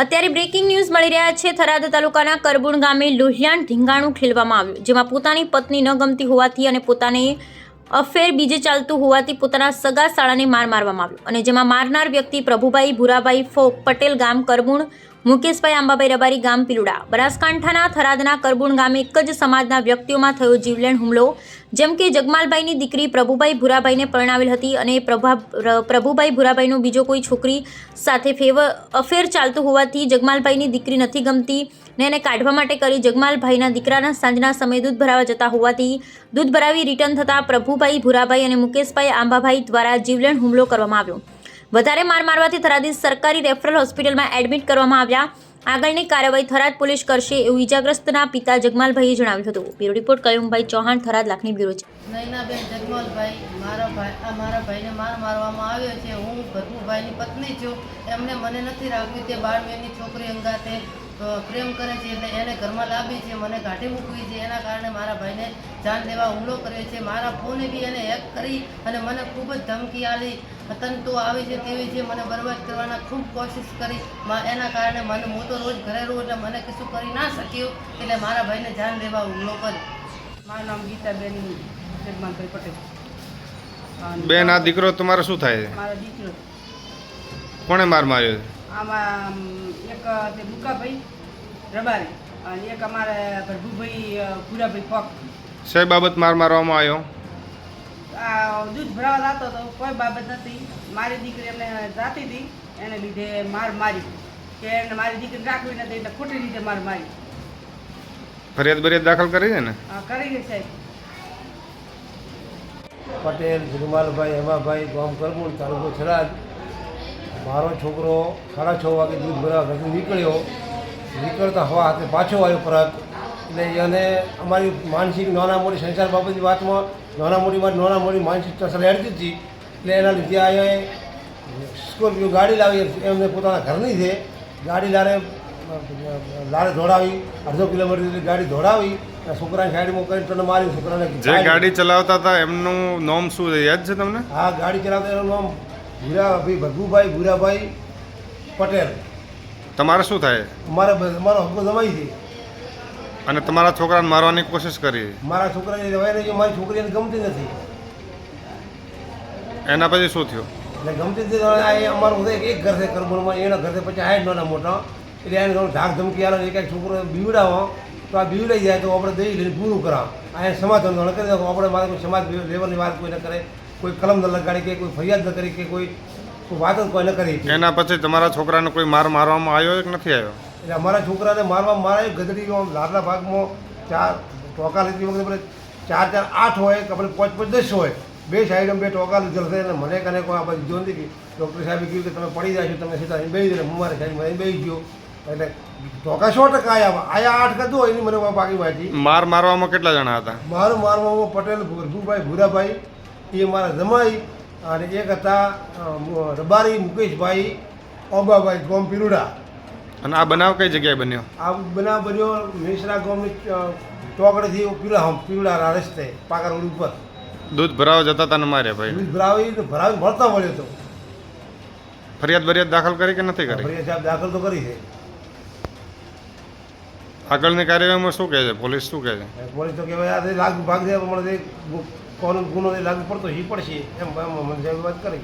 અત્યારે breaking news મળી રહ્યા છે. થરાદ તાલુકાના કરબુણ ગામે લોહિયાણ ધીંગાણું ખેલવામાં આવ્યું, જેમાં પોતાની પત્ની ન ગમતી હોવાથી અને પોતાને અફેર બીજે ચાલતું હોવાથી પોતાના સગા શાળાને માર મારવામાં આવ્યો. અને જેમાં મારનાર વ્યક્તિ પ્રભુભાઈ ભૂરાભાઈ ફોક પટેલ ગામ કરબુણ મુકેશભાઈ આંબાભાઈ રબારી ગામ પિલુડા. બનાસકાંઠાના થરાદના કરબુણ ગામે એક જ સમાજના વ્યક્તિઓમાં થયો જીવલેણ હુમલો. જેમ કે જગમાલભાઈની દીકરી પ્રભુભાઈ ભુરાભાઈને પરણાવેલ હતી અને પ્રભા પ્રભુભાઈ ભુરાભાઈનો બીજો કોઈ છોકરી સાથે ફેવર અફેર ચાલતું હોવાથી જગમાલભાઈની દીકરી નથી ગમતી ને એને કાઢવા માટે કરી જગમાલભાઈના દીકરાના સાંજના સમયે દૂધ ભરાવા જતા હોવાથી દૂધ ભરાવી રિટર્ન થતાં પ્રભુભાઈ ભુરાભાઈ અને મુકેશભાઈ આંબાભાઈ દ્વારા જીવલેણ હુમલો કરવામાં આવ્યો. વધારે માર મારવાથી થરાદની સરકારી રેફરલ હોસ્પિટલમાં એડમિટ કરવામાં આવ્યા. આગળની કાર્યવાહી થરાદ પોલીસ કરશે એવું ઇજાગ્રસ્તના પિતા જગમાલભાઈએ જણાવ્યું હતું. બ્યુરો રિપોર્ટ કયુમભાઈ ચૌહાણ, થરાદ લાખની બ્યુરો છે. નૈનાબેન જગમલભાઈ, મારા ભાઈ, આ મારા ભાઈને માર મારવામાં આવ્યો છે. હું ભરભુભાઈની પત્ની છું. એમને મને નથી રાખવી તે બાળમેની છોકરી અંગાતે પ્રેમ કરે છે એટલે એને ઘરમાં લાવી છે, મને કાઢી મૂકવી છે. એના કારણે મારા ભાઈને જાન લેવા હુમલો કર્યો છે. મારા ફોને બી એને હેક કરી અને મને ખૂબ જ ધમકી આલી તંતુ આવી છે તેવી છે. મને બરબાદ કરવાના ખૂબ કોશિશ કરી. એના કારણે મને, હું તો રોજ ઘરે રહું એટલે મને કશું કરી ના શક્યું. એટલે મારા ભાઈને જાન લેવા હુમલો કર્યો. મારું નામ ગીતાબેન જગમાનભાઈ પટેલ. બેન આ દીકરો તમારો શું થાય છે? મારો દીકરો. કોણે માર માર્યો છે? આમાં એક તે મુકાભાઈ રબારી અને એક અમારે પ્રભુભાઈ ભૂરાભાઈ ફોક શેય બાબત માર મારવામાં આવ્યો? આ દૂધ ભરાવા જતો હતો કોઈ બાબત નથી. મારી દીકરી એમને જાતી હતી એને લીધે માર મારી. કે એને મારી દીકરી રાખવી નથી એટલે ખોટી રીતે માર મારી. ફરિયાદ બરિયાદ દાખલ કરી છે ને? આ કરી છે સાહેબ. પટેલ, જગમાલભાઈ, હેમાભાઈ, ગામ કરમુણ તાલુકો થરાદ. મારો છોકરો સાડા છ વાગે દૂધ ભરાવા ઘરથી નીકળ્યો. નીકળતા હવા હાથે પાછો આવ્યો પરત એટલે એને અમારી માનસિક નાના મોટી સંસાર બાબતની વાતમાં નાના મોટીમાં નાના મોટી માનસિક તસર હેડતી હતી. એટલે એના લીધે અહીંયા સ્કોર્પિયો ગાડી લાવી એમને પોતાના ઘરની છે. ગાડી લારે લારે દોડાવી. અડધો કિલોમીટર ગાડી દોડાવી. છોકરાની સાઈડમાં કરીને તને મારી છોકરાને જે ગાડી ચલાવતા હતા એમનું નામ શું છે? યાદ છે તમને? હા ગાડી ચલાવતા એનું નામ ભૂરાભાઈ ભગુભાઈ ભૂરાભાઈ પટેલ. તમારે શું થાય? મારે મારો હક્કો જમાઈ છે અને તમારા છોકરાને મારવાની કોશિશ કરી? મારા છોકરાને રહેવાય નહીં મારી છોકરીને ગમતી નથી. એના પછી શું થયું? એટલે ગમતી નથી અમારું એક ઘર છે કરબુણમાં એના ઘર છે પછી આ જ નાના મોટા. એટલે એને ધાક ધમકી આવે એક એક છોકરો બીવડાવો. તો આ બીવડાઈ જાય તો આપણે દઈ લઈને પૂરું કરાવ. અહીંયા સમાધાન ન કરી દો આપણે મારે કોઈ સમાજ લેવલની વાત કોઈ ન કરે કોઈ કલમ ન લગાડી કે કોઈ ફરિયાદ ન કરી કે કોઈ વાત જ કોઈ ન કરી. એના પછી તમારા છોકરાને કોઈ માર મારવામાં આવ્યો કે નથી આવ્યો? એટલે અમારા છોકરાને મારવા મારે ગધડીમાં લાડલા ભાગમાં ચાર ટોકા લીધી વખતે આપણે ચાર ચાર આઠ હોય કે આપણે પાંચ પાંચ દસ હોય. બે સાઈડમાં બે ટોકા લીધેલ છે અને મને કને કોઈ આ બધી જોઈ નથી ડૉક્ટર સાહેબે કહ્યું કે તમે પડી જાય તમે સીધા બેસી જાય હું મારે મને બેસી ગયો. એટલે ટોકા સો ટકા આયા? આયા આઠ કદું એની મને બાકી માહિતી માર મારવામાં કેટલા જણા હતા? માર મારવામાં પટેલ ભરભુભાઈ ભૂરાભાઈ એ મારા જમાઈ અને એક હતા રબારી મુકેશભાઈ ઓબાભાઈ ગોમ પીરુડા. અને આ બનાવ કઈ જગ્યાએ બન્યો? આ બનાવ બન્યો મિશ્રા ગામની ચોકડેથી પીળા પીળા રસ્તે પાકા રોડ ઉપર. દૂધ ભરાવા જતા તને માર્યા ભાઈ? દૂધ ભરાવી તો ભરાવી ભરતા મળ્યો તો. ફરિયાદ બરિયાદ દાખલ કરી કે નથી કરી? ફરિયાદ દાખલ તો કરી છે. આગળની કાર્યવાહીમાં શું કહે છે? પોલીસ શું કહે છે? પોલીસ તો કહેવાય, આ લાગુ, ભાગ છે પણ કોનો ગુનો લાગુ પડતો એ પડશે. એમ મને વાત કરી.